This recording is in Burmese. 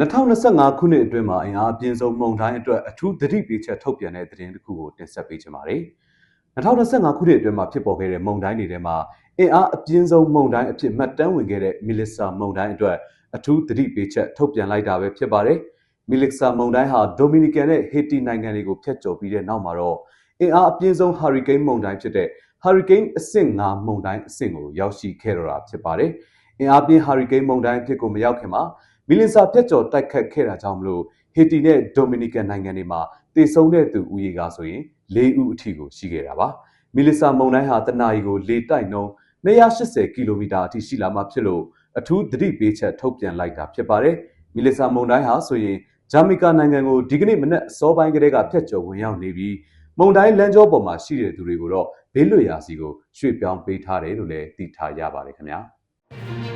2025ခုနှစ်အတွင်းမှာအင်အားအပြင်းဆုံးမုန်တိုင်းအတွက်အထူးသတိပေးချက်ထုတ်ပြန်တဲ့သတင်းတစ်ခုကိုတင်ဆက်ပေးချင်ပါတယ်။2025ခုနှစ်အတွင်းမှာဖြစ်ပေါ်ခဲ့တဲ့မုန်တိုင်းတွေထဲမှာအင်အားအပြင်းဆုံးမုန်တိုင်းအဖြစ်မှတ်တမ်းဝင်ခဲ့တဲ့မီလစ်ဆာမုန်တိုင်းအတွက်အထူးသတိပေးချက်ထုတ်ပြန်လိုက်တာပဲဖြစ်ပါတယ်။မီလစ်ဆာမုန်တိုင်းဟာဒိုမီနီကန်နဲ့ဟေတီနိုင်ငံတွေကိုဖျက်ကျော်ပြီးတဲ့နောက်မှာတော့အင်အားအပြင်းဆုံးဟာရီကိန်းမုန်တိုင်းဖြစ်တဲ့ဟာရီကိန်းအဆင့်5မုန်တိုင်းအဆင့်ကိုရောက်ရှိခဲ့တော့တာဖြစ်ပါတယ်။အင်အားပြင်းဟာရီကိန်းမုန်တိုင်းအဖြစ်ကိုမရောက်ခင်မှာ မီလင်စာပြက်ကျော်တိုက်ခတ်ခဲ့တာကြောင့်မလို့ဟေတီနဲ့ဒိုမီနီကန်နိုင်ငံတွေမှာတည်ဆုံတဲ့သူဦးရေကဆိုရင်၄ဦးအထိကိုရှိခဲ့တာပါမီလီဆာမုန်တိုင်းဟာတနအီကိုလေတိုက်နှုန်း280ကီလိုမီတာအထိရှိလာမှဖြစ်လို့အထူးသတိပေးချက်ထုတ်ပြန်လိုက်တာဖြစ်ပါတယ်မီလီဆာမုန်တိုင်းဟာဆိုရင်ဂျာမီကာနိုင်ငံကိုဒီကနေ့မနက်အစောပိုင်းကတည်းကဖျက်ကျော်ဝင်ရောက်နေပြီးမုန်တိုင်းလမ်းကြောပေါ်မှာရှိတဲ့သူတွေကိုတော့ဘေးလွတ်ရာစီကိုရွှေ့ပြောင်းပေးထားတယ်လို့လည်းသိထားရပါတယ်ခင်ဗျာ